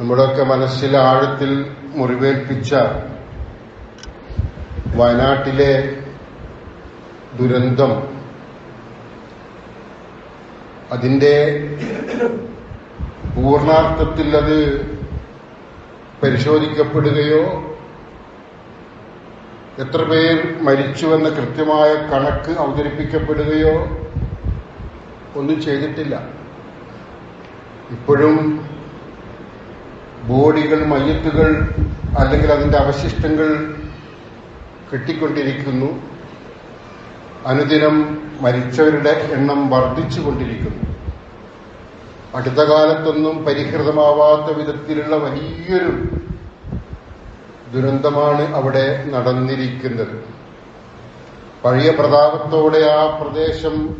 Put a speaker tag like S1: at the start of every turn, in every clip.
S1: നമ്മുടെയൊക്കെ മനസ്സിലെ ആഴത്തിൽ മുറിവേൽപ്പിച്ച വയനാട്ടിലെ ദുരന്തം അതിന്റെ പൂർണാർത്ഥത്തിൽ അത് പരിശോധിക്കപ്പെടുകയോ എത്ര പേർ മരിച്ചുവെന്ന കൃത്യമായ കണക്ക് അവതരിപ്പിക്കപ്പെടുകയോ ഒന്നും ചെയ്തിട്ടില്ല. ഇപ്പോഴും ബോഡികൾ മയ്യത്തുകൾ അല്ലെങ്കിൽ അതിന്റെ അവശിഷ്ടങ്ങൾ കിട്ടിക്കൊണ്ടിരിക്കുന്നു. അനുദിനം മരിച്ചവരുടെ എണ്ണം വർദ്ധിച്ചുകൊണ്ടിരിക്കുന്നു. അടുത്ത കാലത്തൊന്നും പരിഹൃതമാവാത്ത വിധത്തിലുള്ള വലിയൊരു ദുരന്തമാണ് അവിടെ നടന്നിരിക്കുന്നത്. പഴയ പ്രതാപത്തോടെ ആ പ്രദേശം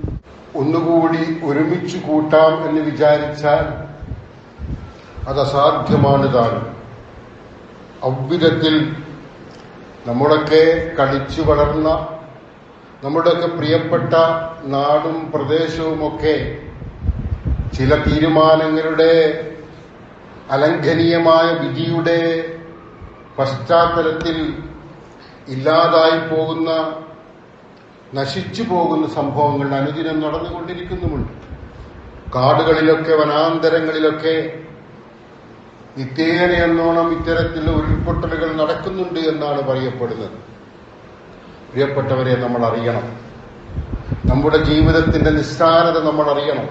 S1: ഒന്നുകൂടി ഒരുമിച്ച് കൂട്ടാം എന്ന് വിചാരിച്ചാൽ അത് അസാധ്യമാണ് താനും അவ்விധത്തിൽ നമ്മളൊക്കെ കളിച്ചു വളർന്ന നമ്മുടെയൊക്കെ പ്രിയപ്പെട്ട നാടും പ്രദേശവുമൊക്കെ ചില തീരുമാനങ്ങളുടെ അലംഘനീയമായ വിധിയുടെ പശ്ചാത്തലത്തിൽ ഇല്ലാതായി പോകുന്ന നശിച്ചു പോകുന്ന സംഭവങ്ങൾ അനുദിനം നടന്നുകൊണ്ടിരിക്കുന്നുമുണ്ട്. കാടുകളിലൊക്കെ വനാന്തരങ്ങളിലൊക്കെ നിത്യേന എന്നോണം ഇത്തരത്തിൽ ഉരുൾപൊട്ടലുകൾ നടക്കുന്നുണ്ട് എന്നാണ് പറയപ്പെടുന്നത്. പ്രിയപ്പെട്ടവരെ നമ്മൾ അറിയണം നമ്മുടെ ജീവിതത്തിന്റെ നിസ്സാരത നമ്മൾ അറിയണം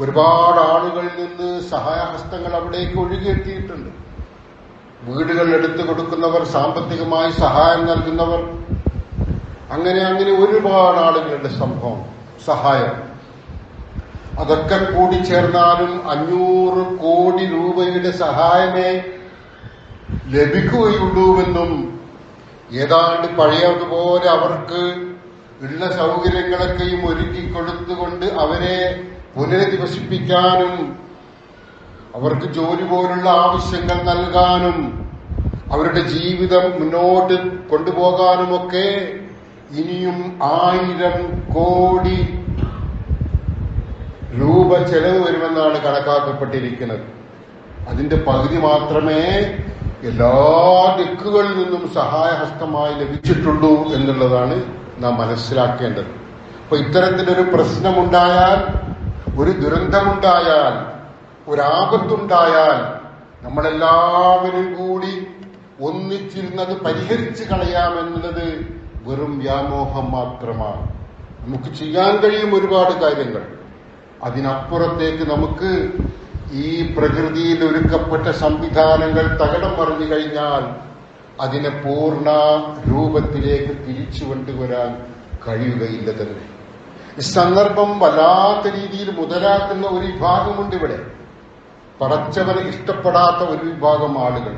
S1: ഒരുപാട് ആളുകളിൽ നിന്ന് സഹായഹസ്തങ്ങൾ അവിടേക്ക് ഒഴുകിയെത്തിയിട്ടുണ്ട്. വീടുകൾ എടുത്തു കൊടുക്കുന്നവർ സാമ്പത്തികമായി സഹായം നൽകുന്നവർ. അങ്ങനെ അങ്ങനെ ഒരുപാട് ആളുകളുടെ സംഭവം സഹായം. അതൊക്കെ കൂടി ചേർന്നാലും അഞ്ഞൂറ് കോടി രൂപയുടെ സഹായമേ ലഭിക്കുകയുള്ളൂവെന്നും ഏതാണ്ട് പഴയതുപോലെ അവർക്ക് ഉള്ള സൗകര്യങ്ങളൊക്കെയും ഒരുക്കി കൊടുത്തുകൊണ്ട് അവരെ പുനരധിവസിപ്പിക്കാനും അവർക്ക് ജോലി പോലുള്ള ആവശ്യങ്ങൾ നൽകാനും അവരുടെ ജീവിതം മുന്നോട്ട് കൊണ്ടുപോകാനുമൊക്കെ ഇനിയും ആയിരം കോടി രൂപ ചെലവ് വരുമെന്നാണ് കണക്കാക്കപ്പെട്ടിരിക്കുന്നത്. അതിന്റെ പകുതി മാത്രമേ എല്ലാ ദിക്കുകളിൽ നിന്നും സഹായഹസ്തമായി ലഭിച്ചിട്ടുള്ളൂ എന്നുള്ളതാണ് നാം മനസ്സിലാക്കേണ്ടത്. അപ്പൊ ഇത്തരത്തിലൊരു പ്രശ്നമുണ്ടായാൽ ഒരു ദുരന്തമുണ്ടായാൽ ഒരാപത്തുണ്ടായാൽ നമ്മളെല്ലാവരും കൂടി ഒന്നിച്ചിരുന്നത് പരിഹരിച്ചു കളയാമെന്നത് വെറും വ്യാമോഹം മാത്രമാണ്. നമുക്ക് ചെയ്യാൻ കഴിയും ഒരുപാട് കാര്യങ്ങൾ. അതിനപ്പുറത്തേക്ക് നമുക്ക് ഈ പ്രകൃതിയിൽ ഒരുക്കപ്പെട്ട സംവിധാനങ്ങൾ തകടം പറഞ്ഞു കഴിഞ്ഞാൽ അതിനെ പൂർണ രൂപത്തിലേക്ക് തിരിച്ചു കൊണ്ടുവരാൻ കഴിയുകയില്ല തന്നെ. സന്ദർഭം വല്ലാത്ത രീതിയിൽ മുതലാക്കുന്ന ഒരു വിഭാഗമുണ്ട് ഇവിടെ. പടച്ചവനെ ഇഷ്ടപ്പെടാത്ത ഒരു വിഭാഗം ആളുകൾ.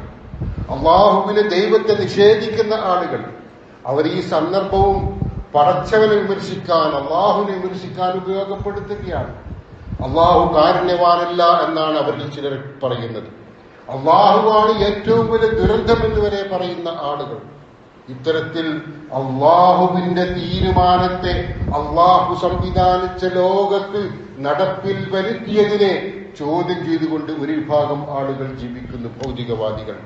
S1: അള്ളാഹുവിനെ ദൈവത്തെ നിഷേധിക്കുന്ന ആളുകൾ. അവർ ഈ സന്ദർഭവും പടച്ചവനെ വിമർശിക്കാൻ അള്ളാഹുവിനെ വിമർശിക്കാൻ ഉപയോഗപ്പെടുത്തുകയാണ്. അള്ളാഹു കാരുണ്യവാനല്ല എന്നാണ് അവരിൽ ചിലർ പറയുന്നത്. അള്ളാഹുവാണ് ഏറ്റവും വലിയ ദുരന്തം എന്ന് വരെ പറയുന്ന ആളുകൾ. ഇത്തരത്തിൽ അള്ളാഹുവിന്റെ തീരുമാനത്തെ അള്ളാഹു സംവിധാനിച്ച ലോകത്ത് നടപ്പിൽ വരുത്തിയതിനെ ചോദ്യം ചെയ്തുകൊണ്ട് ഒരു വിഭാഗം ആളുകൾ ജീവിക്കുന്നു ഭൗതികവാദികൾ.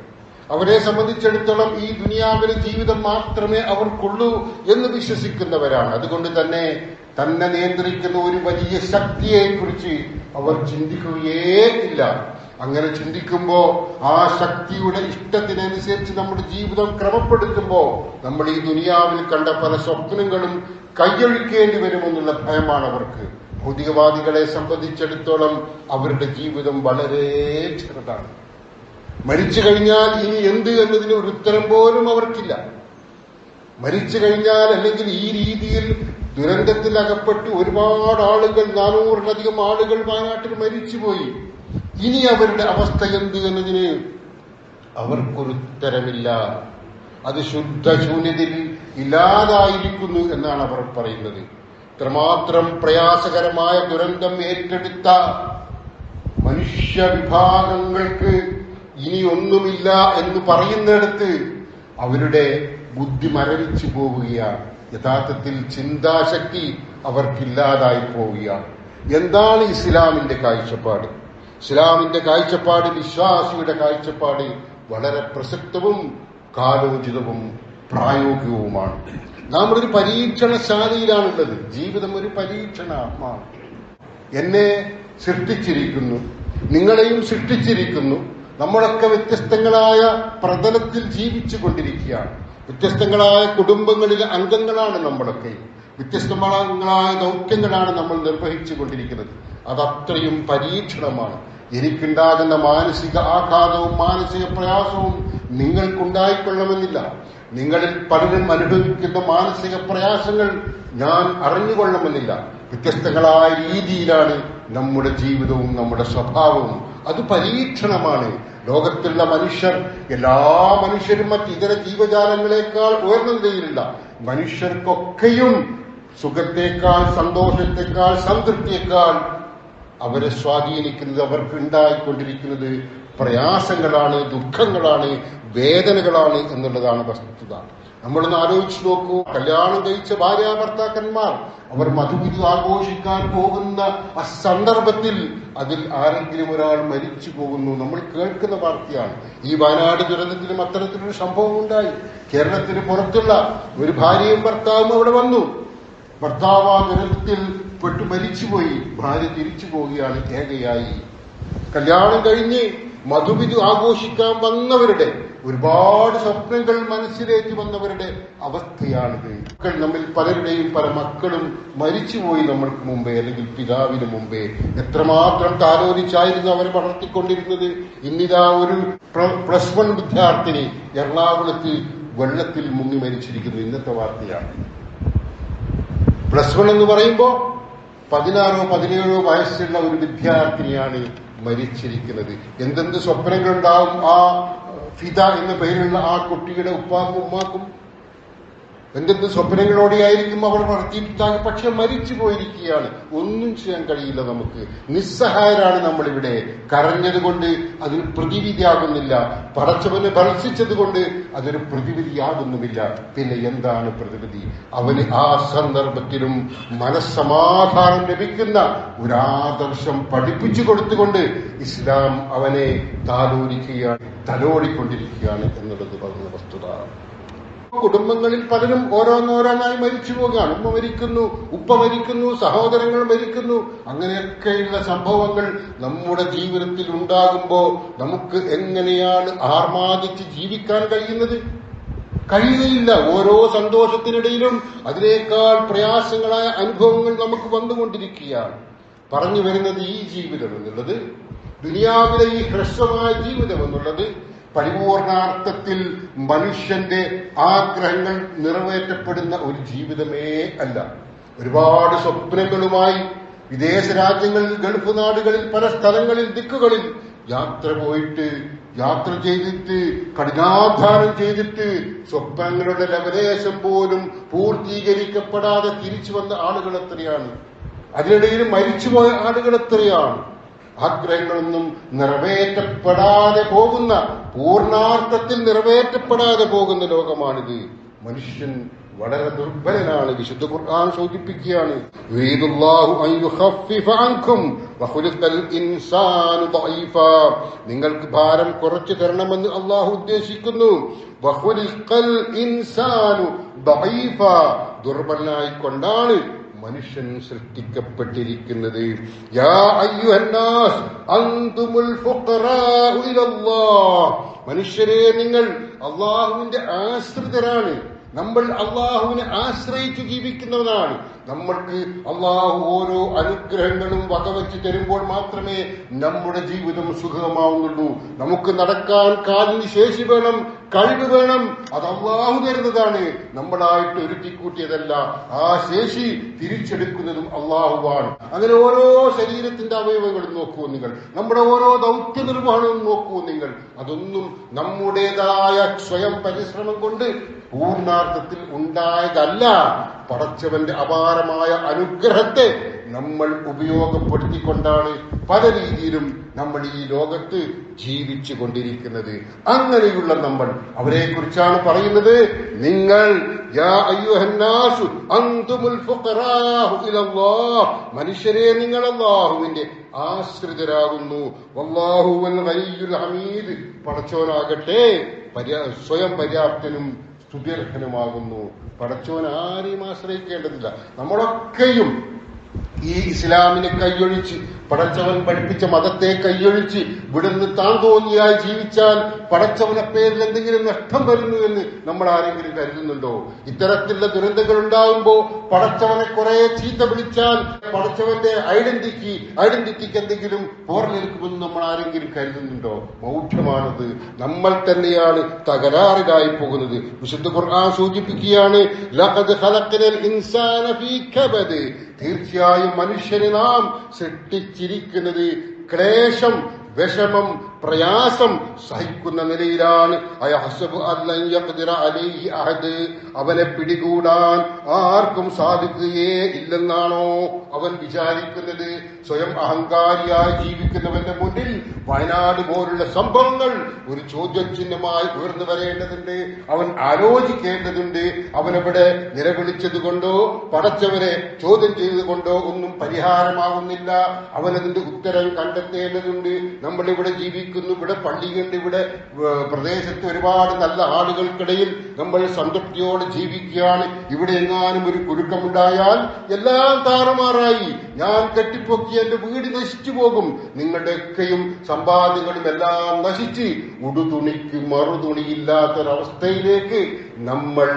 S1: അവരെ സംബന്ധിച്ചിടത്തോളം ഈ ദുനിയാവിലെ ജീവിതം മാത്രമേ അവർക്കുള്ളൂ എന്ന് വിശ്വസിക്കുന്നവരാണ്. അതുകൊണ്ട് തന്നെ തന്നെ നിയന്ത്രിക്കുന്ന ഒരു വലിയ ശക്തിയെ കുറിച്ച് അവർ ചിന്തിക്കുകയേ ഇല്ല അങ്ങനെ ചിന്തിക്കുമ്പോ ആ ശക്തിയുടെ ഇഷ്ടത്തിനനുസരിച്ച് നമ്മുടെ ജീവിതം ക്രമപ്പെടുത്തുമ്പോ നമ്മൾ ഈ ദുനിയാവിൽ കണ്ട പല സ്വപ്നങ്ങളും കൈയൊഴിക്കേണ്ടി വരുമെന്നുള്ള ഭയമാണ് അവർക്ക്. ഭൗതികവാദികളെ സംബന്ധിച്ചിടത്തോളം അവരുടെ ജീവിതം വളരെ ചെറുതാണ്. മരിച്ചു കഴിഞ്ഞാൽ ഇനി എന്ത് എന്നതിന് ഒരു ഉത്തരം പോലും അവർക്കില്ല. മരിച്ചു കഴിഞ്ഞാൽ അല്ലെങ്കിൽ ഈ രീതിയിൽ ദുരന്തത്തിൽ അകപ്പെട്ട് ഒരുപാട് ആളുകൾ നാനൂറിലധികം ആളുകൾ വയനാട്ടിൽ മരിച്ചുപോയി. ഇനി അവരുടെ അവസ്ഥ എന്ത് എന്നതിന് അവർക്കൊരുത്തരമില്ല അത് ശുദ്ധ ശൂന്യതയിൽ ഇല്ലാതായിരിക്കുന്നു എന്നാണ് അവർ പറയുന്നത്. ഇത്രമാത്രം പ്രയാസകരമായ ദുരന്തം ഏറ്റെടുത്ത മനുഷ്യ വിഭാഗങ്ങൾക്ക് ഇനി ഒന്നുമില്ല എന്ന് പറയുന്നിടത്ത് അവരുടെ ബുദ്ധി മരവിച്ചു പോവുകയാണ്. യഥാർത്ഥത്തിൽ ചിന്താശക്തി അവർക്കില്ലാതായി പോവുകയാണ് എന്താണ് ഇസ്ലാമിന്റെ കാഴ്ചപ്പാട്? ഇസ്ലാമിന്റെ കാഴ്ചപ്പാട് വിശ്വാസിയുടെ കാഴ്ചപ്പാട് വളരെ പ്രസക്തവും കാലോചിതവും പ്രായോഗികവുമാണ്. നാം ഒരു പരീക്ഷണശാലയിലാണുള്ളത്. ജീവിതം ഒരു പരീക്ഷണമാണ് എന്നെ സൃഷ്ടിച്ചിരിക്കുന്നു. നിങ്ങളെയും സൃഷ്ടിച്ചിരിക്കുന്നു. നമ്മളൊക്കെ വ്യത്യസ്തങ്ങളായ പ്രതലത്തിൽ ജീവിച്ചു കൊണ്ടിരിക്കുകയാണ് വ്യത്യസ്തങ്ങളായ കുടുംബങ്ങളിലെ അംഗങ്ങളാണ് നമ്മളൊക്കെ. വ്യത്യസ്തങ്ങളായ ദൗത്യങ്ങളാണ് നമ്മൾ നിർവഹിച്ചു കൊണ്ടിരിക്കുന്നത് അതത്രയും പരീക്ഷണമാണ്. എനിക്കുണ്ടാകുന്ന മാനസിക ആഘാതവും മാനസിക പ്രയാസവും നിങ്ങൾക്കുണ്ടായിക്കൊള്ളണമെന്നില്ല. നിങ്ങളിൽ പലരും അനുഭവിക്കുന്ന മാനസിക പ്രയാസങ്ങൾ ഞാൻ അറിഞ്ഞുകൊള്ളണമെന്നില്ല. വ്യത്യസ്തങ്ങളായ രീതിയിലാണ് നമ്മുടെ ജീവിതവും നമ്മുടെ സ്വഭാവവും. അത് പരീക്ഷണമാണ്. ലോകത്തുള്ള മനുഷ്യർ എല്ലാ മനുഷ്യരും മറ്റ് ഇതര ജീവജാലങ്ങളെക്കാൾ ഉയർന്ന നിലയിലില്ല മനുഷ്യർക്കൊക്കെയും സുഖത്തേക്കാൾ സന്തോഷത്തെക്കാൾ സംതൃപ്തിയേക്കാൾ അവരെ സ്വാധീനിക്കുന്നത് അവർക്ക് ഉണ്ടായിക്കൊണ്ടിരിക്കുന്നത് പ്രയാസങ്ങളാണ് ദുഃഖങ്ങളാണ് വേദനകളാണ് എന്നുള്ളതാണ് വസ്തുത. നമ്മളൊന്ന് ആലോചിച്ച് നോക്കൂ. കല്യാണം കഴിച്ച ഭാര്യ ഭർത്താക്കന്മാർ അവർ മധുവിധി ആഘോഷിക്കാൻ പോകുന്ന ആ സന്ദർഭത്തിൽ അതിൽ ആരെങ്കിലും ഒരാൾ മരിച്ചു പോകുന്നു. നമ്മൾ കേൾക്കുന്ന വാർത്തയാണ്. ഈ വയനാട് ദുരന്തത്തിലും അത്തരത്തിലൊരു സംഭവം ഉണ്ടായി. കേരളത്തിന് പുറത്തുള്ള ഒരു ഭാര്യയും ഭർത്താവും അവിടെ വന്നു. ഭർത്താവ് ആ ദുരന്തത്തിൽ പെട്ടു മരിച്ചുപോയി. ഭാര്യ തിരിച്ചു പോവുകയാണ് ഏകയായി. കല്യാണം കഴിഞ്ഞ് മധുവിധു ആഘോഷിക്കാൻ വന്നവരുടെ ഒരുപാട് സ്വപ്നങ്ങൾ മനസ്സിലേക്ക് വന്നവരുടെ അവസ്ഥയാണിത്. മക്കൾ നമ്മിൽ പലരുടെയും പല മക്കളും മരിച്ചുപോയി നമ്മൾക്ക് മുമ്പേ അല്ലെങ്കിൽ പിതാവിന് മുമ്പേ. എത്രമാത്രം താലോലിച്ചായിരുന്നു അവരെ വളർത്തിക്കൊണ്ടിരുന്നത്. ഇന്നിതാ ഒരു പ്ലസ് വൺ വിദ്യാർത്ഥിനി എറണാകുളത്ത് വെള്ളത്തിൽ മുങ്ങി മരിച്ചിരിക്കുന്നു. ഇന്നത്തെ വാർത്തയാണ്. പ്ലസ് വൺ എന്ന് പറയുമ്പോൾ പതിനാറോ പതിനേഴോ വയസ്സുള്ള ഒരു വിദ്യാർത്ഥിനിയാണ് മരിച്ചിരിക്കുന്നത്. എന്തെന്ത് സ്വപ്നങ്ങളുണ്ടാവും ആ ഫിദ എന്ന പേരുള്ള ആ കുട്ടിയുടെ ഉപ്പാക്കും ഉമ്മാക്കും? എന്തെന്ത് സ്വപ്നങ്ങളോടെയായിരിക്കും അവർ വളർത്തിയിട്ടാൽ പക്ഷെ മരിച്ചു പോയിരിക്കുകയാണ്. ഒന്നും ചെയ്യാൻ കഴിയില്ല നമുക്ക്. നിസ്സഹായരാണ് നമ്മളിവിടെ. കരഞ്ഞതുകൊണ്ട് അതിന് പ്രതിവിധിയാകുന്നില്ല. പടച്ചവനെ ഭർഷിച്ചത് കൊണ്ട് അതൊരു പ്രതിവിധിയാകുന്നുമില്ല. പിന്നെ എന്താണ് പ്രതിവിധി? അവന് ആ സന്ദർഭത്തിലും മനസ്സമാധാനം ലഭിക്കുന്ന ഒരാദർശം പഠിപ്പിച്ചു കൊടുത്തുകൊണ്ട് ഇസ്ലാം അവനെ താലോലിക്കുകയാണ് തലോടിക്കൊണ്ടിരിക്കുകയാണ് എന്നുള്ളത് പറഞ്ഞ വസ്തുത. കുടുംബങ്ങളിൽ പലരും ഓരോന്നോരോന്നായി മരിച്ചു പോകുകയാണ് ഉമ്മ മരിക്കുന്നു ഉപ്പ മരിക്കുന്നു സഹോദരങ്ങൾ മരിക്കുന്നു. അങ്ങനെയൊക്കെയുള്ള സംഭവങ്ങൾ നമ്മുടെ ജീവിതത്തിൽ ഉണ്ടാകുമ്പോൾ നമുക്ക് എങ്ങനെയാണ് ആർമാദിച്ച് ജീവിക്കാൻ കഴിയുന്നത്? കഴിയുകയില്ല. ഓരോ സന്തോഷത്തിനിടയിലും അതിനേക്കാൾ പ്രയാസങ്ങളായ അനുഭവങ്ങൾ നമുക്ക് വന്നുകൊണ്ടിരിക്കുകയാണ്. പറഞ്ഞു വരുന്നത് ഈ ജീവിതം എന്നുള്ളത് ദുനിയാവിലെ ഈ ഹ്രസ്വമായ ജീവിതം എന്നുള്ളത് പരിപൂർണാർത്ഥത്തിൽ മനുഷ്യന്റെ ആഗ്രഹങ്ങൾ നിറവേറ്റപ്പെടുന്ന ഒരു ജീവിതമേ അല്ല. ഒരുപാട് സ്വപ്നങ്ങളുമായി വിദേശ രാജ്യങ്ങളിൽ ഗൾഫ് നാടുകളിൽ പല സ്ഥലങ്ങളിൽ ദിക്കുകളിൽ യാത്ര പോയിട്ട് യാത്ര ചെയ്തിട്ട് കഠിനാധാനം ചെയ്തിട്ട് സ്വപ്നങ്ങളുടെ ലവലേശം പോലും പൂർത്തീകരിക്കപ്പെടാതെ തിരിച്ചു വന്ന ആളുകൾ എത്രയാണ്? അതിനിടയിൽ മരിച്ചുപോയ ആളുകൾ എത്രയാണ്? ആഗ്രഹങ്ങളൊന്നും നിറവേറ്റപ്പെടാതെ പോകുന്ന പൂർണാർത്ഥത്തിൽ നിറവേറ്റപ്പെടാതെ പോകുന്ന ലോകമാണിത്. മനുഷ്യൻ വളരെ ദുർബലനാണ്. വിശുദ്ധ ഖുർആൻ സൂചിപ്പിക്കുകയാണ്. നിങ്ങൾക്ക് ഭാരം കുറച്ചു തരണമെന്ന് അള്ളാഹു ഉദ്ദേശിക്കുന്നു. വഖുലിഖൽ മനുഷ്യൻ സൃഷ്ടിക്കപ്പെട്ടിരിക്കുന്നത്. മനുഷ്യരെ നിങ്ങൾ അള്ളാഹുവിന്റെ ആശ്രിതരാണ്. നമ്മൾ അള്ളാഹുവിനെ ആശ്രയിച്ചു ജീവിക്കുന്നവനാണ് നമ്മൾക്ക് അള്ളാഹു ഓരോ അനുഗ്രഹങ്ങളും വകവെച്ച് തരുമ്പോൾ മാത്രമേ നമ്മുടെ ജീവിതം സുഖമാവുന്നുള്ളൂ. നമുക്ക് നടക്കാൻ കാലിന് ശേഷി വേണം കഴിവ് വേണം. അത് അള്ളാഹു തരുന്നതാണ്. നമ്മളായിട്ട് ഒരുക്കിക്കൂട്ടിയതല്ല. ആ ശേഷി തിരിച്ചെടുക്കുന്നതും അള്ളാഹുവാണ്. അങ്ങനെ ഓരോ ശരീരത്തിന്റെ അവയവങ്ങളും നോക്കൂ നിങ്ങൾ. നമ്മുടെ ഓരോ ദൗത്യ നിർവഹണവും നോക്കൂ നിങ്ങൾ. അതൊന്നും നമ്മുടേതായ സ്വയം പരിശ്രമം കൊണ്ട് പൂർണാർത്ഥത്തിൽ ഉണ്ടായതല്ല. പടച്ചവന്റെ അപാരമായ അനുഗ്രഹത്തെ നമ്മൾ ഉപയോഗപ്പെടുത്തിക്കൊണ്ടാണ് പല രീതിയിലും നമ്മൾ ഈ ലോകത്ത് ജീവിച്ചു കൊണ്ടിരിക്കുന്നത് അങ്ങനെയുള്ള നമ്മൾ അവരെ കുറിച്ചാണ് പറയുന്നത്. നിങ്ങൾ മനുഷ്യരെ നിങ്ങൾ അള്ളാഹുവിന്റെ ആശ്രിതരാകുന്നു. അള്ളാഹുവൻ ഹമീദ്. പടച്ചോനാകട്ടെ സ്വയം പര്യാപ്തനും സ്തുത്യർഹനുമാകുന്നു പടച്ചോൻ ആരെയും ആശ്രയിക്കേണ്ടതില്ല. നമ്മളൊക്കെയും ഈ ഇസ്ലാമിനെ കൈയൊഴിച്ച് പടച്ചവൻ പഠിപ്പിച്ച മതത്തെ കൈയൊഴിച്ച് ഇവിടുന്ന് താൻ തോന്നിയായി ജീവിച്ചാൽ പടച്ചവനെ പേരിൽ എന്തെങ്കിലും നഷ്ടം വരുന്നു എന്ന് നമ്മൾ ആരെങ്കിലും കരുതുന്നുണ്ടോ? ഇത്തരത്തിലുള്ള ദുരന്തങ്ങൾ ഉണ്ടാകുമ്പോ പടച്ചവനെ കുറെ ചീത്ത വിളിച്ചാൽ പടച്ചവന്റെ ഐഡന്റിറ്റി ഐഡന്റിറ്റിക്ക് എന്തെങ്കിലും പോറലേൽക്കുമെന്ന് നമ്മൾ ആരെങ്കിലും കരുതുന്നുണ്ടോ? മൗഢ്യമാണത്. നമ്മൾ തന്നെയാണ് തകരാറിലായി പോകുന്നത്. വിശുദ്ധ ഖുർആൻ സൂചിപ്പിക്കുകയാണ് തീർച്ചയായും മനുഷ്യനെ നാം സൃഷ്ടിച്ചിരിക്കുന്നത് ക്ലേശം വിഷമം പ്രയാസം സഹിക്കുന്ന നിലയിലാണ്. അവനെ പിടികൂടാൻ ആർക്കും സാധിക്കുകയേ ഇല്ലെന്നാണോ അവൻ വിചാരിക്കുന്നത്. സ്വയം അഹങ്കാരിയായി ജീവിക്കുന്നവന്റെ മുന്നിൽ വയനാട് പോലുള്ള സംഭവങ്ങൾ ഒരു ചോദ്യചിഹ്നമായി ഉയർന്നു വരേണ്ടതുണ്ട്. അവൻ ആലോചിക്കേണ്ടതുണ്ട്. അവനവിടെ നിലവിളിച്ചത് കൊണ്ടോ പടച്ചവനെ ചോദ്യം ചെയ്തുകൊണ്ടോ ഒന്നും പരിഹാരമാകുന്നില്ല അവനതിന്റെ ഉത്തരം കണ്ടെത്തേണ്ടതുണ്ട്. നമ്മളിവിടെ ജീവിക്കുന്നു ഇവിടെ പള്ളിയുണ്ട് ഇവിടെ പ്രദേശത്ത് ഒരുപാട് നല്ല ആളുകൾക്കിടയിൽ നമ്മൾ സംതൃപ്തിയോടെ ജീവിക്കുകയാണ്. ഇവിടെ എങ്ങാനും ഒരു കുരുക്കമുണ്ടായാൽ എല്ലാം താറുമാറായി. ഞാൻ കെട്ടിപ്പൊക്കി എന്റെ വീട് നശിച്ചു പോകും. നിങ്ങളുടെയൊക്കെയും സമ്പാദ്യങ്ങളും എല്ലാം നശിച്ച് ഉടുതുണിക്ക് മറുതുണിയില്ലാത്തൊരവസ്ഥയിലേക്ക് നമ്മൾ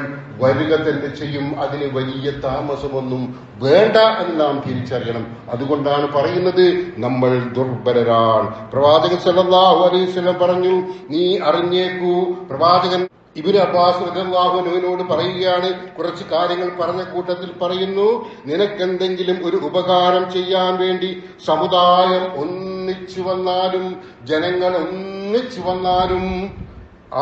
S1: വരിക തന്നെ ചെയ്യും. അതിന് വലിയ താമസമൊന്നും വേണ്ട എന്ന് നാം തിരിച്ചറിയണം. അതുകൊണ്ടാണ് പറയുന്നത് നമ്മൾ ദുർബലരാണ്. പ്രവാചകൻ സല്ലല്ലാഹു അലൈഹി വസല്ലം പറഞ്ഞു നീ അറിഞ്ഞേക്കൂ. പ്രവാചകൻ ഇബിന് അബ്ബാസ് റളിയല്ലാഹുവിനോട് പറയുകയാണ് കുറച്ച് കാര്യങ്ങൾ പറഞ്ഞ കൂട്ടത്തിൽ പറയുന്നു നിനക്കെന്തെങ്കിലും ഒരു ഉപകാരം ചെയ്യാൻ വേണ്ടി സമുദായം ഒന്നിച്ചു വന്നാലും ജനങ്ങൾ ഒന്നിച്ചു വന്നാലും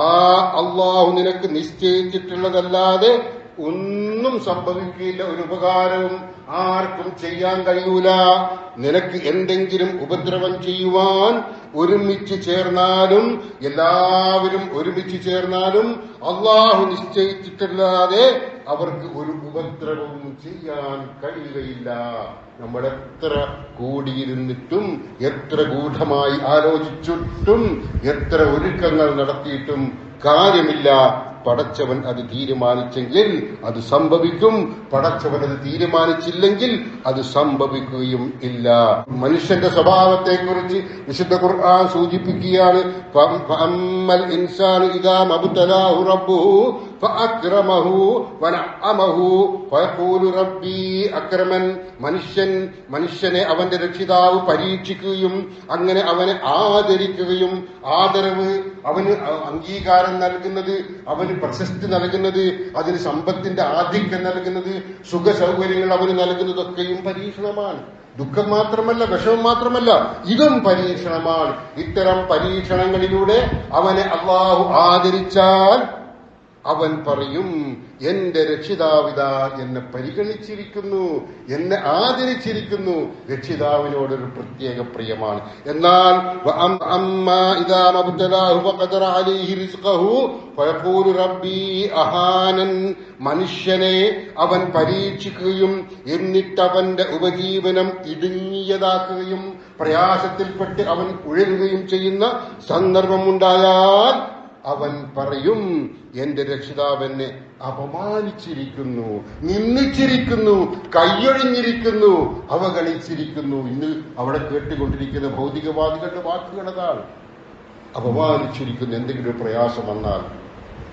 S1: ആ അള്ളാഹു നിനക്ക് നിശ്ചയിച്ചിട്ടുള്ളതല്ലാതെ ഒന്നും സംഭവിക്കില്ല ഒരു ഉപകാരവും ആർക്കും ചെയ്യാൻ കഴിയൂല. നിനക്ക് എന്തെങ്കിലും ഉപദ്രവം ചെയ്യുവാൻ ഒരുമിച്ച് ചേർന്നാലും എല്ലാവരും ഒരുമിച്ച് ചേർന്നാലും അള്ളാഹു നിശ്ചയിച്ചിട്ടല്ലാതെ അവർക്ക് ഒരു ഉപദ്രവവും ചെയ്യാൻ കഴിയുകയില്ല. നമ്മൾ എത്ര കൂടിയിരുന്നിട്ടും എത്ര ഗൂഢമായി ആലോചിച്ചിട്ടും എത്ര ഒരുക്കങ്ങൾ നടത്തിയിട്ടും കാര്യമില്ല. പടച്ചവൻ അത് തീരുമാനിച്ചെങ്കിൽ അത് സംഭവിക്കും. പടച്ചവൻ അത് തീരുമാനിച്ചില്ലെങ്കിൽ അത് സംഭവിക്കുകയും ഇല്ല. മനുഷ്യന്റെ സ്വഭാവത്തെ കുറിച്ച് വിശുദ്ധ ഖുർആൻ സൂചിപ്പിക്കുകയാണ് ഇൻസാൻ അക്രമൻ മനുഷ്യൻ മനുഷ്യനെ അവന്റെ രക്ഷിതാവ് പരീക്ഷിക്കുകയും അങ്ങനെ അവനെ ആദരിക്കുകയും ആദരവ് അവന് അംഗീകാരം നൽകുന്നത് അവന് പ്രശസ്തി നൽകുന്നത് അതിന് സമ്പത്തിന്റെ ആധിക്യം നൽകുന്നത് സുഖ സൗകര്യങ്ങൾ അവന് നൽകുന്നതൊക്കെയും പരീക്ഷണമാണ്. ദുഃഖം മാത്രമല്ല വിഷമം മാത്രമല്ല ഇതും പരീക്ഷണമാണ്. ഇത്തരം പരീക്ഷണങ്ങളിലൂടെ അവനെ അള്ളാഹു ആദരിച്ചാൽ അവൻ പറയും എന്റെ രക്ഷിതാവിത എന്നെ പരിഗണിച്ചിരിക്കുന്നു എന്നെ ആദരിച്ചിരിക്കുന്നു. രക്ഷിതാവിനോടൊരു പ്രത്യേക പ്രിയമാണ്. എന്നാൽ മനുഷ്യനെ അവൻ പരീക്ഷിക്കുകയും എന്നിട്ട് അവന്റെ ഉപജീവനം ഇടുങ്ങിയതാക്കുകയും പ്രയാസത്തിൽപ്പെട്ട് അവൻ ഉഴലുകയും ചെയ്യുന്ന സന്ദർഭമുണ്ടായാൽ അവൻ പറയും എന്റെ രക്ഷിതാവെന്നെ അപമാനിച്ചിരിക്കുന്നു നിന്ദിച്ചിരിക്കുന്നു കൈയൊഴിഞ്ഞിരിക്കുന്നു അവഗണിച്ചിരിക്കുന്നു. ഇന്ന് അവിടെ കേട്ടുകൊണ്ടിരിക്കുന്ന ഭൗതികവാദികളുടെ വാക്കുകൾ അതാണ്. അപമാനിച്ചിരിക്കുന്നു എന്തെങ്കിലും ഒരു പ്രയാസം വന്നാൽ.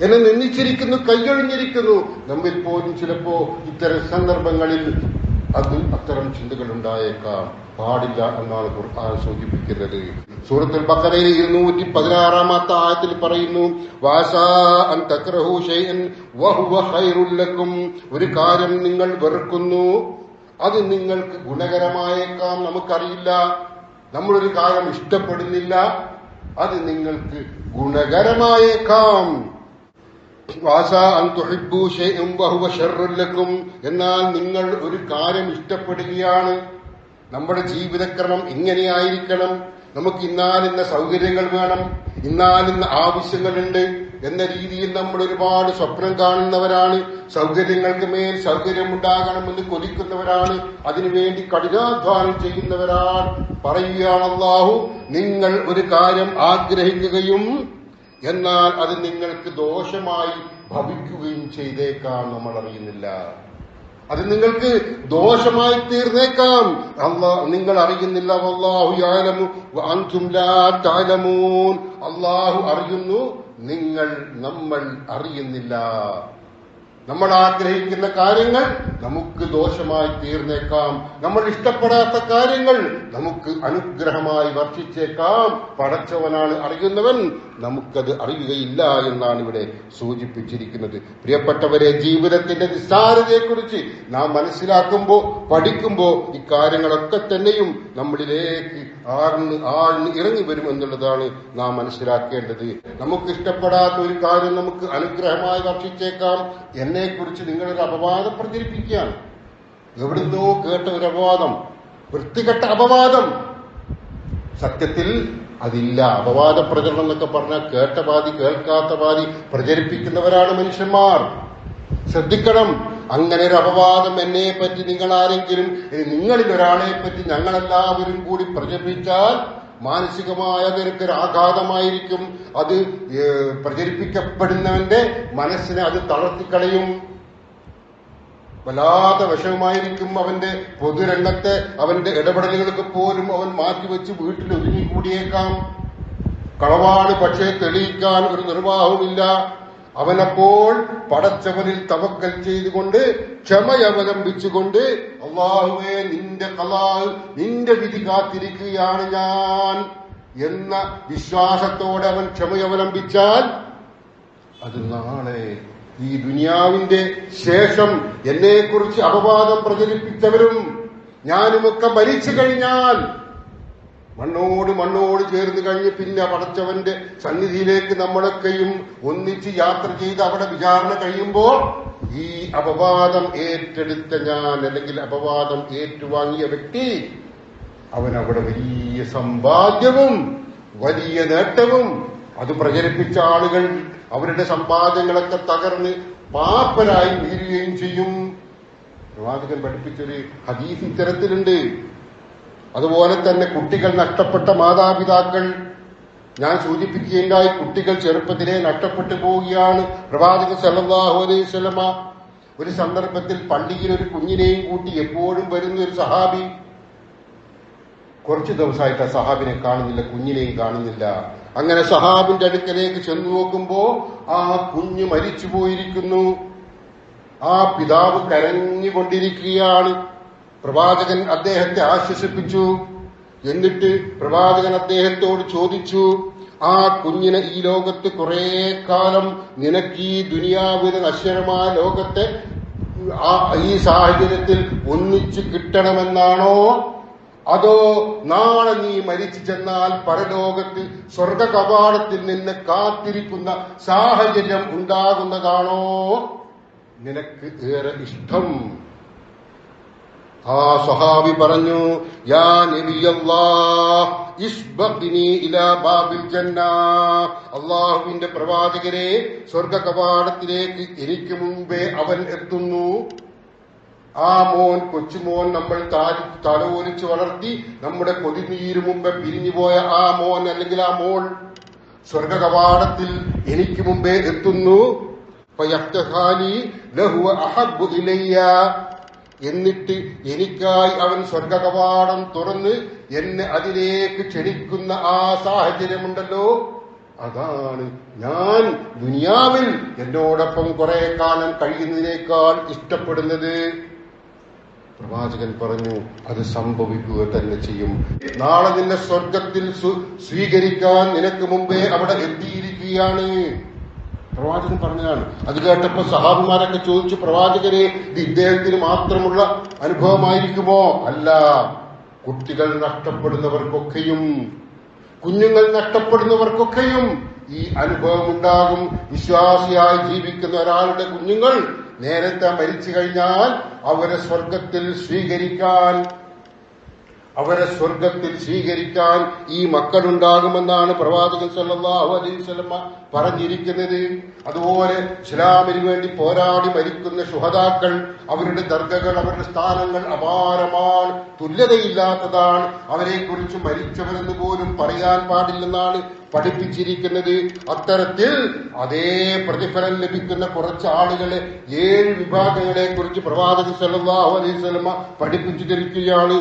S1: എന്നെ നിന്ദിച്ചിരിക്കുന്നു കൈയൊഴിഞ്ഞിരിക്കുന്നു. നമ്മിൽ പോലും ചിലപ്പോ ഇത്തരം സന്ദർഭങ്ങളിൽ അത് അത്തരം ചിന്തകൾ ഉണ്ടായേക്കാം. പാടില്ല എന്നാണ് ഖുർആൻ സൂചിപ്പിക്കുന്നത്. സൂറത്തുൽ ബക്കറയിൽ ഇരുന്നൂറ്റി പതിനാറാമത്തെ ആയത്തിൽ പറയുന്നു ഒരു കാര്യം നിങ്ങൾ വെറുക്കുന്നു അത് നിങ്ങൾക്ക് ഗുണകരമായേക്കാം നമുക്കറിയില്ല. നമ്മളൊരു കാര്യം ഇഷ്ടപ്പെടുന്നില്ല അത് നിങ്ങൾക്ക് ഗുണകരമായേക്കാം. ലക്കും. എന്നാൽ നിങ്ങൾ ഒരു കാര്യം ഇഷ്ടപ്പെടുകയാണ്. നമ്മുടെ ജീവിതക്രമം ഇങ്ങനെയായിരിക്കണം. നമുക്ക് ഇന്നാലിന്ന സൗകര്യങ്ങൾ വേണം. ഇന്നാലിന്ന ആവശ്യങ്ങളുണ്ട് എന്ന രീതിയിൽ നമ്മൾ ഒരുപാട് സ്വപ്നം കാണുന്നവരാണ്. സൗകര്യങ്ങൾക്ക് മേൽ സൗകര്യം ഉണ്ടാകണമെന്ന് കൊതിക്കുന്നവരാണ് അതിനുവേണ്ടി കഠിനാധ്വാനം ചെയ്യുന്നവരാണ്. പറയുകയാണല്ലാഹു നിങ്ങൾ ഒരു കാര്യം ആഗ്രഹിക്കുകയും എന്നാൽ അത് നിങ്ങൾക്ക് ദോഷമായി ഭവിക്കുകയും ചെയ്തേക്കാം നമ്മൾ അറിയുന്നില്ല അത് നിങ്ങൾക്ക് ദോഷമായി തീർന്നേക്കാം. അള്ളാ നിങ്ങൾ അറിയുന്നില്ല. അള്ളാഹു അറിയുന്നു. നിങ്ങൾ നമ്മൾ അറിയുന്നില്ല. നമ്മൾ ആഗ്രഹിക്കുന്ന കാര്യങ്ങൾ നമുക്ക് ദോഷമായി തീർന്നേക്കാം. നമ്മൾ ഇഷ്ടപ്പെടാത്ത കാര്യങ്ങൾ നമുക്ക് അനുഗ്രഹമായി വർഷിച്ചേക്കാം. പടച്ചവനാണ് അറിയുന്നവൻ നമുക്കത് അറിയുകയില്ല എന്നാണ് ഇവിടെ സൂചിപ്പിച്ചിരിക്കുന്നത്. പ്രിയപ്പെട്ടവരെ ജീവിതത്തിന്റെ നിസ്സാരതയെക്കുറിച്ച് നാം മനസ്സിലാക്കുമ്പോൾ പഠിക്കുമ്പോൾ ഇക്കാര്യങ്ങളൊക്കെ തന്നെയും നമ്മളിലേക്ക് ആഴ്ന്ന് ആഴ്ന്ന് ഇറങ്ങി വരും എന്നുള്ളതാണ് നാം മനസ്സിലാക്കേണ്ടത്. നമുക്ക് ഇഷ്ടപ്പെടാത്ത ഒരു കാര്യം നമുക്ക് അനുഗ്രഹമായി വർഷിച്ചേക്കാം. എന്നെക്കുറിച്ച് നിങ്ങളൊരു അപവാദം പ്രചരിപ്പിക്കുകയാണ്. എവിടുന്നോ കേട്ട ഒരു അപവാദം വൃത്തികെട്ട അപവാദം. സത്യത്തിൽ അതില്ല. അപവാദ പ്രചരണം എന്നൊക്കെ പറഞ്ഞാൽ കേട്ട പാതി കേൾക്കാത്ത പാതി പ്രചരിപ്പിക്കുന്നവരാണ് മനുഷ്യന്മാർ. ശ്രദ്ധിക്കണം. അങ്ങനെ ഒരു അപവാദം എന്നെ പറ്റി നിങ്ങൾ ആരെങ്കിലും നിങ്ങളിൽ ഒരാളെ പറ്റി ഞങ്ങളെല്ലാവരും കൂടി പ്രചരിപ്പിച്ചാൽ മാനസികമായ നിനക്കൊരു ആഘാതമായിരിക്കും. അത് പ്രചരിപ്പിക്കപ്പെടുന്നവന്റെ മനസ്സിനെ അത് തളർത്തിക്കളയും. വല്ലാത്ത വിഷമമായിരിക്കും അവന്റെ പൊതുരംഗത്തെ അവന്റെ ഇടപെടലുകൾക്ക് പോലും അവൻ മാറ്റിവെച്ച് വീട്ടിൽ ഒതുങ്ങിക്കൂടിയേക്കാം കളവാട് പക്ഷേ തെളിയിക്കാൻ ഒരു നിർവാഹവുമില്ല. അവനപ്പോൾ പടച്ചവനിൽ തവക്കൽ ചെയ്തുകൊണ്ട് ക്ഷമയവലംബിച്ചുകൊണ്ട് അള്ളാഹുവേ നിന്റെ കലാൽ നിന്റെ വിധി കാത്തിരിക്കുകയാണ് ഞാൻ എന്ന വിശ്വാസത്തോടെ അവൻ ക്ഷമയവലംബിച്ചാൽ അത് നാളെ ഈ ദുനിയാവിന്റെ ശേഷം എന്നെക്കുറിച്ച് അപവാദം പ്രചരിപ്പിച്ചവരും ഞാനുമൊക്കെ മരിച്ചു കഴിഞ്ഞാൽ മണ്ണോട് മണ്ണോട് ചേർന്ന് കഴിഞ്ഞ് പിന്നെ പടച്ചവന്റെ സന്നിധിയിലേക്ക് നമ്മളൊക്കെയും ഒന്നിച്ച് യാത്ര ചെയ്ത് അവിടെ വിചാരണ കഴിയുമ്പോൾ ഈ അപവാദം ഏറ്റെടുത്ത ഞാൻ അല്ലെങ്കിൽ അപവാദം ഏറ്റുവാങ്ങിയ വ്യക്തി അവൻ അവിടെ വലിയ സമ്പാദ്യവും വലിയ നേട്ടവും അത് പ്രചരിപ്പിച്ച ആളുകൾ അവരുടെ സമ്പാദ്യങ്ങളൊക്കെ തകർന്ന് പാപ്പരായി വീഴുകയും ചെയ്യും. പ്രവാചകൻ പഠിപ്പിച്ചൊരു ഹദീസ് ഇത്തരത്തിലുണ്ട്. അതുപോലെ തന്നെ കുട്ടികൾ നഷ്ടപ്പെട്ട മാതാപിതാക്കൾ. ഞാൻ സൂചിപ്പിക്കുകയുണ്ടായി കുട്ടികൾ ചെറുപ്പത്തിലെ നഷ്ടപ്പെട്ടു പോവുകയാണ്. പ്രവാചക സല്ലല്ലാഹു അലൈഹി ഒരു സന്ദർഭത്തിൽ പള്ളിയിൽ ഒരു കുഞ്ഞിനെയും കൂട്ടി എപ്പോഴും വരുന്ന ഒരു സഹാബി. കുറച്ചു ദിവസമായിട്ട് ആ സഹാബിനെ കാണുന്നില്ല കുഞ്ഞിനെയും കാണുന്നില്ല. അങ്ങനെ സഹാബിന്റെ അടുക്കലേക്ക് ചെന്നു നോക്കുമ്പോ ആ കുഞ്ഞ് മരിച്ചു പോയിരിക്കുന്നു ആ പിതാവ് കരഞ്ഞുകൊണ്ടിരിക്കുകയാണ്. പ്രവാചകൻ അദ്ദേഹത്തെ ആശ്വസിപ്പിച്ചു. എന്നിട്ട് പ്രവാചകൻ അദ്ദേഹത്തോട് ചോദിച്ചു ആ കുഞ്ഞിനെ ഈ ലോകത്ത് കുറെ കാലം നിനക്ക് ഈ ദുനിയാവിലെ നശ്വരമായ ലോകത്തെ ഈ സാഹചര്യത്തിൽ ഒന്നിച്ചു കിട്ടണമെന്നാണോ? അതോ നാളെ നീ മരിച്ചു ചെന്നാൽ പരലോകത്ത് സ്വർഗ കവാടത്തിൽ നിന്ന് കാത്തിരിക്കുന്ന സാഹചര്യം ഉണ്ടാകുന്നതാണോ? നിനക്ക് ഏറെ ഇഷ്ടം. ആ സഹാബി പറഞ്ഞു യാ അള്ളാഹുവിന്റെ പ്രവാചകരെ സ്വർഗ കവാടത്തിലേക്ക് എനിക്ക് മുമ്പേ അവൻ എത്തുന്നു. ആ മോൻ കൊച്ചുമോൻ നമ്മൾ തലോലിച്ച് വളർത്തി നമ്മുടെ കൊതിനീര് മുമ്പ് പിരിഞ്ഞുപോയ ആ മോൻ അല്ലെങ്കിൽ ആ മോൾ സ്വർഗ കവാടത്തിൽ എനിക്ക് മുമ്പേ എത്തുന്നു. ഇലയ്യ. എന്നിട്ട് എനിക്കായി അവൻ സ്വർഗകവാടം തുറന്ന് എന്നെ അതിലേക്ക് ക്ഷണിക്കുന്ന ആ സാഹചര്യമുണ്ടല്ലോ. അതാണ് ഞാൻ ദുനിയാവിൽ എന്നോടൊപ്പം കുറെ കാലം കഴിയുന്നതിനേക്കാൾ ഇഷ്ടപ്പെടുന്നത്. പ്രവാചകൻ പറഞ്ഞു അത് സംഭവിക്കുക തന്നെ ചെയ്യും. നാളെ നിന്നെ സ്വർഗത്തിൽ സ്വീകരിക്കാൻ നിനക്ക് മുമ്പേ അവിടെ എത്തിയിരിക്കുകയാണ്. പ്രവാചകൻ പറഞ്ഞതാണ്. അത് കേട്ടപ്പോ സഹാബിമാരൊക്കെ ചോദിച്ചു പ്രവാചകരെ ഇത് ഇദ്ദേഹത്തിന് മാത്രമുള്ള അനുഭവമായിരിക്കുമോ? അല്ല കുട്ടികൾ നഷ്ടപ്പെടുന്നവർക്കൊക്കെയും കുഞ്ഞുങ്ങൾ നഷ്ടപ്പെടുന്നവർക്കൊക്കെയും ഈ അനുഭവം ഉണ്ടാകും വിശ്വാസിയായി ജീവിക്കുന്ന ഒരാളുടെ കുഞ്ഞുങ്ങൾ നേരത്തെ മരിച്ചു കഴിഞ്ഞാൽ അവരെ സ്വർഗത്തിൽ സ്വീകരിക്കാൻ അവരെ സ്വർഗത്തിൽ സ്വീകരിക്കാൻ ഈ മക്കളുണ്ടാകുമെന്നാണ് പ്രവാചകൻ സല്ലല്ലാഹു അലൈഹി വസല്ലമ പറഞ്ഞിരിക്കുന്നത്. അതുപോലെ ഇസ്ലാമിന് വേണ്ടി പോരാടി മരിക്കുന്ന ശുഹതാക്കൾ അവരുടെ ദർഗകൾ അവരുടെ സ്ഥാനങ്ങൾ അപാരമാണ് തുല്യതയില്ലാത്തതാണ്. അവരെ കുറിച്ച് മരിച്ചവരെന്ന് പോലും പറയാൻ പാടില്ലെന്നാണ് പഠിപ്പിച്ചിരിക്കുന്നത്. അത്തരത്തിൽ അതേ പ്രതിഫലം ലഭിക്കുന്ന കുറച്ച് ആളുകളെ ഏഴ് വിഭാഗങ്ങളെ കുറിച്ച് പ്രവാചക സല്ലല്ലാഹു അലൈഹി സ്വലമ പഠിപ്പിച്ചു തരികയാണ്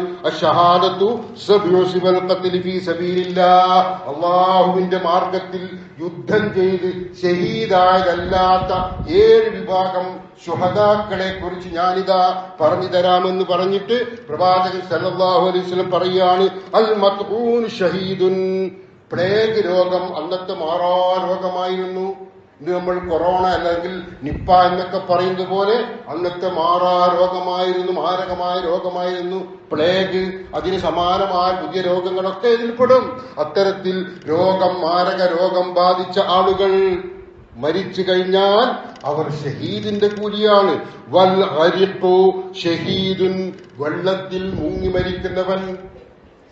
S1: അള്ളാഹുവിന്റെ മാർഗത്തിൽ യുദ്ധം ഷഹീദായതല്ലാത്ത ഏഴ് വിഭാഗം ശുഹദാക്കളെ കുറിച്ച് ഞാനിതാ പറഞ്ഞു തരാമെന്ന് പറഞ്ഞിട്ട് പ്രവാചകൻ സല്ലല്ലാഹു അലൈഹി വസല്ലം പറയാണ് അൽ മത്തൂൻ ഷഹീദുൻ പ്ലേഗ് രോഗം അന്നത്തെ മാറാ രോഗമായിരുന്നു. ഇന്ന് നമ്മൾ കൊറോണ അല്ലെങ്കിൽ നിപ്പ എന്നൊക്കെ പറയുന്നത് പോലെ അന്നത്തെ മാറാ രോഗമായിരുന്നു മാരകമായ രോഗമായിരുന്നു. പ്ലേഗ് അതിന് സമാനമായ പുതിയ രോഗങ്ങളൊക്കെ ഇതിൽപ്പെടും. അത്തരത്തിൽ രോഗം മാരക രോഗം ബാധിച്ച ആളുകൾ മരിച്ചു കഴിഞ്ഞാൽ അവർ ഷഹീദിന്റെ കൂലിയാണ്. വൽ അരിപ്പോ ഷഹീദുൻ വെള്ളത്തിൽ മുങ്ങി മരിക്കുന്നവൻ.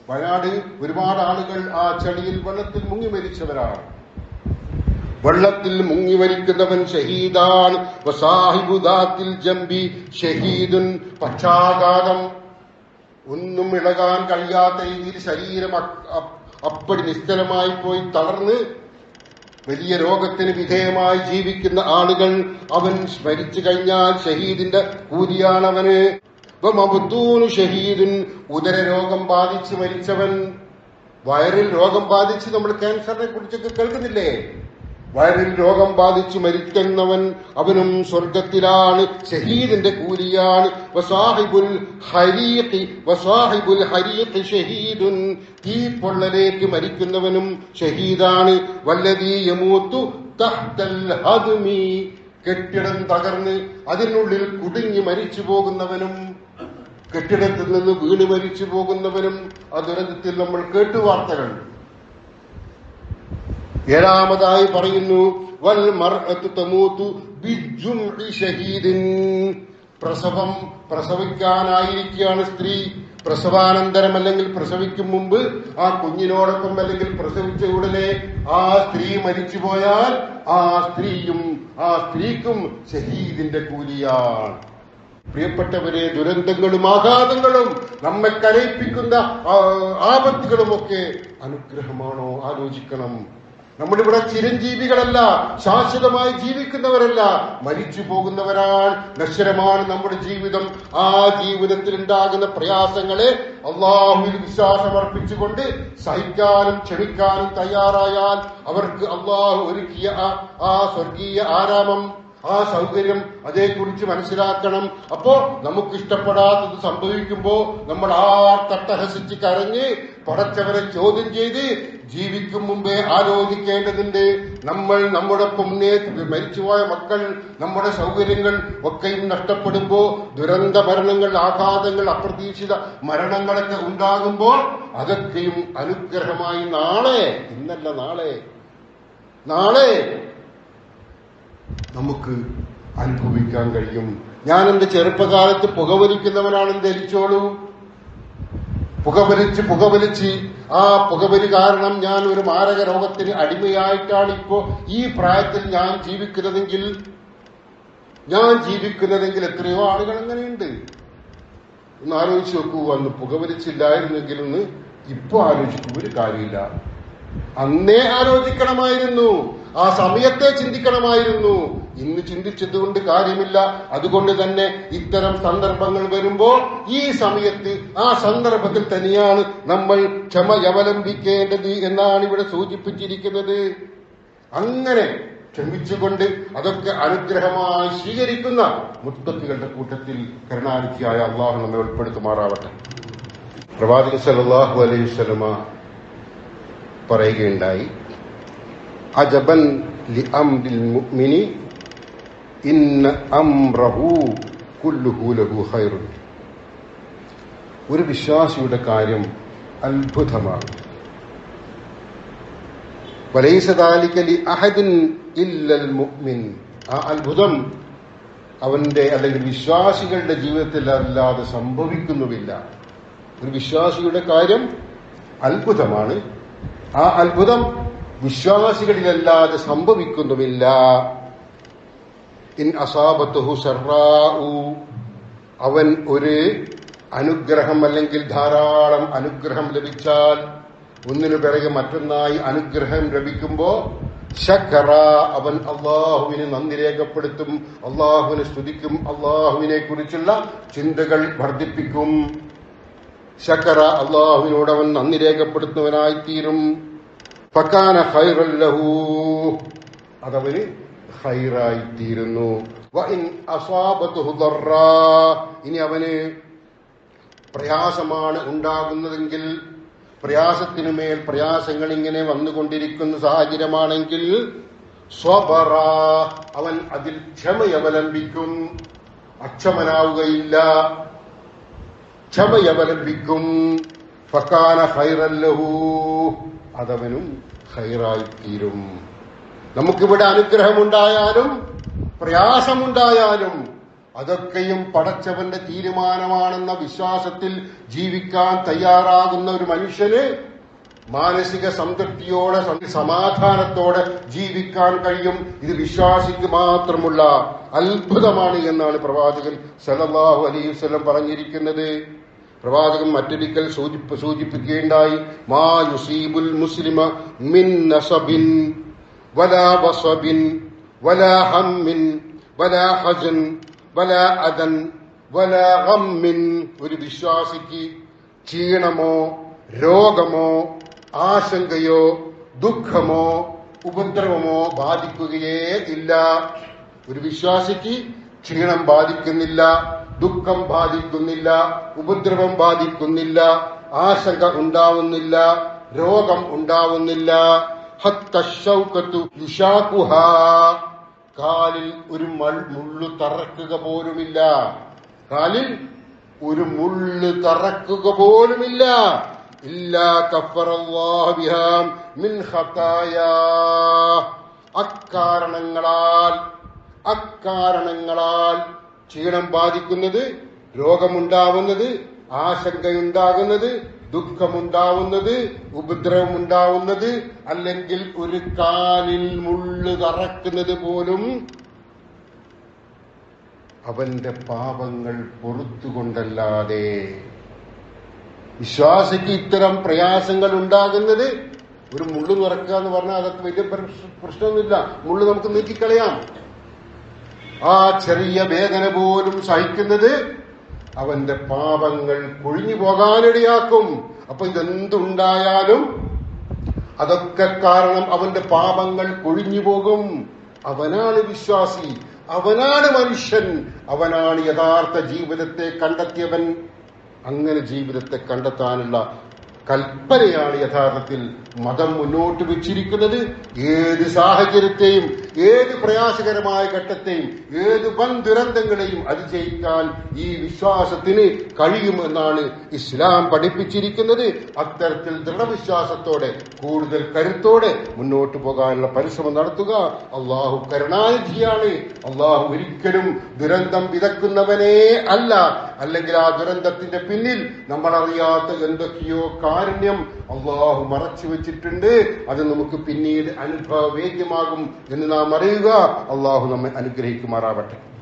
S1: വയനാട് ഒരുപാട് ആളുകൾ ആ ചളിയിൽ വെള്ളത്തിൽ മുങ്ങി മരിച്ചവരാണ്. വെള്ളത്തിൽ മുങ്ങി മരിക്കുന്നവൻ ഷഹീദാണ്. വസാഹിബുദാത്തിൽ ജംബി ഷഹീദുൻ പക്ഷാഘാതം. ഒന്നും ഇളകാൻ കഴിയാത്ത രീതിയിൽ ശരീരം അപ്പടി നിശ്ചലമായി പോയി തളർന്ന് വലിയ രോഗത്തിന് വിധേയമായി ജീവിക്കുന്ന ആളുകൾ അവൻ സ്മരിച്ചു കഴിഞ്ഞാൽ ഷഹീദിന്റെ കൂലിയാണവന്. വമബ്തൂനു ഷഹീദുൻ ഉദര രോഗം ബാധിച്ച് മരിച്ചവൻ. വയറിൽ രോഗം ബാധിച്ച് നമ്മൾ ക്യാൻസറിനെ കുറിച്ചൊക്കെ കേൾക്കുന്നില്ലേ? വയറിൽ രോഗം ബാധിച്ചു മരിക്കുന്നവൻ അവനും സ്വർഗത്തിലാണ്. ഷഹീദിന്റെ കൂലിയാണ്. വസാഹിബുൽ ഹരീഖി വസാഹിബുൽ ഹരീഖി ഷഹീദുൻ. മരിക്കുന്നവനും ഷഹീദാണ്. വല്ലതീ യമൂത്തു ഹദ്മി. കെട്ടിടം തകർന്ന് അതിനുള്ളിൽ കുടുങ്ങി മരിച്ചു പോകുന്നവനും കെട്ടിടത്തിൽ നിന്ന് വീണ് മരിച്ചു പോകുന്നവനും ആ ദുരന്തത്തിൽ നമ്മൾ കേട്ടു വാർത്തകൾ. ഏഴാമതായി പറയുന്നു വൽ മർഅത്തു തമൂതു ബിജുംഇ ഷഹീദിൻ. പ്രസവം പ്രസവിക്കാനായിരിക്കുകയാണ് സ്ത്രീ. പ്രസവാനന്തരം അല്ലെങ്കിൽ പ്രസവിക്കും മുമ്പ് ആ കുഞ്ഞിനോടൊപ്പം അല്ലെങ്കിൽ പ്രസവിച്ച ഉടനെ ആ സ്ത്രീ മരിച്ചുപോയാൽ ആ സ്ത്രീയും ആ സ്ത്രീക്കും ഷഹീദിന്റെ കൂലിയാണ്. പ്രിയപ്പെട്ടവരെ ദുരന്തങ്ങളും ആഘാതങ്ങളും നമ്മെ കരയിപ്പിക്കുന്ന ആപത്തുകളുമൊക്കെ അനുഗ്രഹമാണോ? ആലോചിക്കണം. നമ്മളിവിടെ ചിരഞ്ജീവികളല്ല ശാശ്വതമായി ജീവിക്കുന്നവരല്ല. മരിച്ചു പോകുന്നവരാണ് നശ്വരമാണ് നമ്മുടെ ജീവിതം. ആ ജീവിതത്തിൽ ഉണ്ടാകുന്ന പ്രയാസങ്ങളെ അള്ളാഹുവിൽ വിശ്വാസം അർപ്പിച്ചുകൊണ്ട് സഹിക്കാനും ക്ഷമിക്കാനും തയ്യാറായാൽ അവർക്ക് അള്ളാഹു ഒരുക്കിയ ആ- സ്വർഗീയ ആരാമം ആ സൗകര്യം അതേക്കുറിച്ച് മനസ്സിലാക്കണം. അപ്പോ നമുക്ക് ഇഷ്ടപ്പെടാത്തത് സംഭവിക്കുമ്പോ നമ്മൾ ആ തട്ടഹസിച്ച് കരഞ്ഞ് പടച്ചവരെ ചോദ്യം ചെയ്ത് ജീവിക്കും മുമ്പേ ആലോചിക്കേണ്ടതുണ്ട്. നമ്മൾ നമ്മുടെ മുന്നേ മരിച്ചുപോയ മക്കൾ നമ്മുടെ സൗകര്യങ്ങൾ ഒക്കെയും നഷ്ടപ്പെടുമ്പോ ദുരന്ത മരണങ്ങൾ ആഘാതങ്ങൾ അപ്രതീക്ഷിത മരണങ്ങളൊക്കെ ഉണ്ടാകുമ്പോൾ അതൊക്കെയും അനുഗ്രഹമായി നാളെ ഇന്നല്ല നാളെ നാളെ നമുക്ക് അനുഭവിക്കാൻ കഴിയും. ഞാൻ എന്റെ ചെറുപ്പകാലത്ത് പുകവലിക്കുന്നവനാണെന്ന് ധരിച്ചോളൂ പുകവലിച്ച് പുകവലിച്ച് ആ പുകവലി കാരണം ഞാൻ ഒരു മാരക രോഗത്തിന് അടിമയായിട്ടാണ് ഇപ്പോ ഈ പ്രായത്തിൽ ഞാൻ ജീവിക്കുന്നതെങ്കിൽ ഞാൻ ജീവിക്കുന്നതെങ്കിൽ എത്രയോ ആളുകൾ അങ്ങനെയുണ്ട് ഒന്ന് ആലോചിച്ച് നോക്കൂ അന്ന് പുകവലിച്ചില്ലായിരുന്നെങ്കിൽ ഒന്ന് ഇപ്പൊ ആലോചിക്കും ഒരു കാര്യമില്ല. അന്നേ ആലോചിക്കണമായിരുന്നു. ആ സമയത്തെ ചിന്തിക്കണമായിരുന്നു. ഇന്ന് ചിന്തിച്ചതുകൊണ്ട് കാര്യമില്ല. അതുകൊണ്ട് തന്നെ ഇത്തരം സന്ദർഭങ്ങൾ വരുമ്പോൾ ഈ സമയത്ത് ആ സന്ദർഭത്തിൽ തന്നെയാണ് നമ്മൾ ക്ഷമ അവലംബിക്കേണ്ടത് എന്നാണ് ഇവിടെ സൂചിപ്പിച്ചിരിക്കുന്നത്. അങ്ങനെ ക്ഷമിച്ചുകൊണ്ട് അതൊക്കെ അനുഗ്രഹമായി സ്വീകരിക്കുന്ന മുത്തക്കുകളുടെ കൂട്ടത്തിൽ കരുണാനിധിയായ അള്ളാഹു നമ്മെ ഉൾപ്പെടുത്തുമാറാവട്ടെ. പ്രവാചക സല്ലല്ലാഹു അലൈഹി സ്വലമ പറയുകയുണ്ടായി. അജബൻ لأمر المؤمن ഇന്ന അംറഹു കുല്ലുഹു ലഹു ഖൈറുൻ ഒരു വിശ്വാസിയുടെ കാര്യം അത്ഭുതമാണ്. അത്ഭുതം അവന്റെ അല്ലെങ്കിൽ വിശ്വാസികളുടെ ജീവിതത്തിൽ അല്ലാതെ സംഭവിക്കുന്നുമില്ല. ഒരു വിശ്വാസിയുടെ കാര്യം അത്ഭുതമാണ്. ആ അത്ഭുതം വിശ്വാസികളിലല്ലാതെ സംഭവിക്കുന്നുമില്ല ഇൻ അസാബത്തുഹു സറാഉ അവൻ ഒരു അനുഗ്രഹം അല്ലെങ്കിൽ ധാരാളം അനുഗ്രഹം ലഭിച്ചാൽ ഒന്നിനു പിറകെ മറ്റൊന്നായി അനുഗ്രഹം ലഭിക്കുമ്പോ ശക്കറ അവൻ അള്ളാഹുവിനെ നന്ദി രേഖപ്പെടുത്തും അള്ളാഹുവിനെ സ്തുതിക്കും അള്ളാഹുവിനെ കുറിച്ചുള്ള ചിന്തകൾ വർദ്ധിപ്പിക്കും. ശക്കറ അള്ളാഹുവിനോട് അവൻ നന്ദി രേഖപ്പെടുത്തുന്നവനായിത്തീരും. ഫക്കാന ഖൈറല്ലഹു അതവന് ദർറാ ഇനി അവന് പ്രയാസമാണ് ഉണ്ടാകുന്നതെങ്കിൽ പ്രയാസത്തിനുമേൽ പ്രയാസങ്ങൾ ഇങ്ങനെ വന്നുകൊണ്ടിരിക്കുന്ന സാഹചര്യമാണെങ്കിൽ സ്വബറ. അവൻ അതിൽ ക്ഷമയവലംബിക്കും. അക്ഷമനാവുകയില്ല. ക്ഷമയവലംബിക്കും. ഫക്കാന ഹൈറല്ലഹു അതവനും ഹൈറായിത്തീരും. നമുക്കിവിടെ അനുഗ്രഹമുണ്ടായാലും പ്രയാസമുണ്ടായാലും അതൊക്കെയും പടച്ചവന്റെ തീരുമാനമാണെന്ന വിശ്വാസത്തിൽ ജീവിക്കാൻ തയ്യാറാകുന്ന ഒരു മനുഷ്യന് മാനസിക സംതൃപ്തിയോടെ സമാധാനത്തോടെ ജീവിക്കാൻ കഴിയും. ഇത് വിശ്വാസിക്ക് മാത്രമുള്ള അത്ഭുതമാണ് എന്നാണ് പ്രവാചകൻ സലല്ലാഹു അലൈഹി പറഞ്ഞിരിക്കുന്നത്. പ്രവാചകൻ മറ്റൊരിക്കൽ സൂചിപ്പ് സൂചിപ്പിക്കുകയുണ്ടായി മാ യുസീബുൽ മുസ്ലിമ മിൻ നസബിൻ വലാ വസബിൻ വലാ ഹമ്മിൻ വലാ ഹജൻ വലാ അദൻ വലാ ഹമ്മിൻ ഒരു വിശ്വാസിക്ക് ക്ഷീണമോ രോഗമോ ആശങ്കയോ ദുഃഖമോ ഉപദ്രവമോ ബാധിക്കുകയേ ഇല്ല. ഒരു വിശ്വാസിക്ക് ക്ഷീണം ബാധിക്കുന്നില്ല. ദുഃഖം ബാധിക്കുന്നില്ല ഉപദ്രവം ബാധിക്കുന്നില്ല ആശങ്ക ഉണ്ടാവുന്നില്ല രോഗം ഉണ്ടാവുന്നില്ല. കാലിൽ ഒരു മുള്ളു തറക്കുക പോലുമില്ല. കാലിൽ ഒരു മുള്ളു തറക്കുക പോലുമില്ല. ഇല്ലാ മിൻ അക്കാരണങ്ങളാൽ അക്കാരണങ്ങളാൽ ക്ഷീണം ബാധിക്കുന്നത് രോഗമുണ്ടാവുന്നത് ആശങ്കയുണ്ടാകുന്നത് ദുഃഖമുണ്ടാവുന്നത് ഉപദ്രവമുണ്ടാവുന്നത് അല്ലെങ്കിൽ ഒരു കാലിൽ മുള്ളു തറക്കുന്നത് പോലും അവന്റെ പാപങ്ങൾ പൊറത്തുകൊണ്ടല്ലാതെ. വിശ്വാസിക്ക് ഇത്തരം പ്രയാസങ്ങൾ ഉണ്ടാകുന്നത് ഒരു മുള്ളു നിറക്കുക എന്ന് പറഞ്ഞാൽ അതൊക്കെ വലിയ പ്രശ്ന- പ്രശ്നമൊന്നുമില്ല. മുള്ളു നമുക്ക് നീക്കിക്കളയാം. ആ ചെറിയ വേദന പോലും സഹിക്കുന്നത് അവന്റെ പാപങ്ങൾ കൊഴിഞ്ഞു പോകാനിടയാക്കും. അപ്പൊ ഇതെന്തുണ്ടായാലും അതൊക്കെ കാരണം അവന്റെ പാപങ്ങൾ കൊഴിഞ്ഞു പോകും. അവനാണ് വിശ്വാസി അവനാണ് മനുഷ്യൻ അവനാണ് യഥാർത്ഥ ജീവിതത്തെ കണ്ടെത്തിയവൻ. അങ്ങനെ ജീവിതത്തെ കണ്ടെത്താനുള്ള കൽപ്പനയാണ് യഥാർത്ഥത്തിൽ മതം മുന്നോട്ട് വെച്ചിരിക്കുന്നത്. ഏത് സാഹചര്യത്തെയും ഏത് പ്രയാസകരമായ ഘട്ടത്തെയും ഏത് വൻ ദുരന്തങ്ങളെയും അതിജയിക്കാൻ ഈ വിശ്വാസത്തിന് കഴിയുമെന്നാണ് ഇസ്ലാം പഠിപ്പിച്ചിരിക്കുന്നത്. അത്തരത്തിൽ ദൃഢവിശ്വാസത്തോടെ കൂടുതൽ കരുത്തോടെ മുന്നോട്ട് പോകാനുള്ള പരിശ്രമം നടത്തുക. അള്ളാഹു കരുണാനിധിയാണ്. അള്ളാഹു ഒരിക്കലും ദുരന്തം വിതക്കുന്നവനേ അല്ല. അല്ലെങ്കിൽ ആ ദുരന്തത്തിന്റെ പിന്നിൽ നമ്മൾ അറിയാത്ത എന്തൊക്കെയോ കാരുണ്യം അള്ളാഹു മറച്ചു വെച്ചിട്ടുണ്ട്. അത് നമുക്ക് പിന്നീട് അനുഭവവേദ്യമാകും എന്ന് നാം അറിയുക. അള്ളാഹു നമ്മെ അനുഗ്രഹിക്കുമാറാവട്ടെ.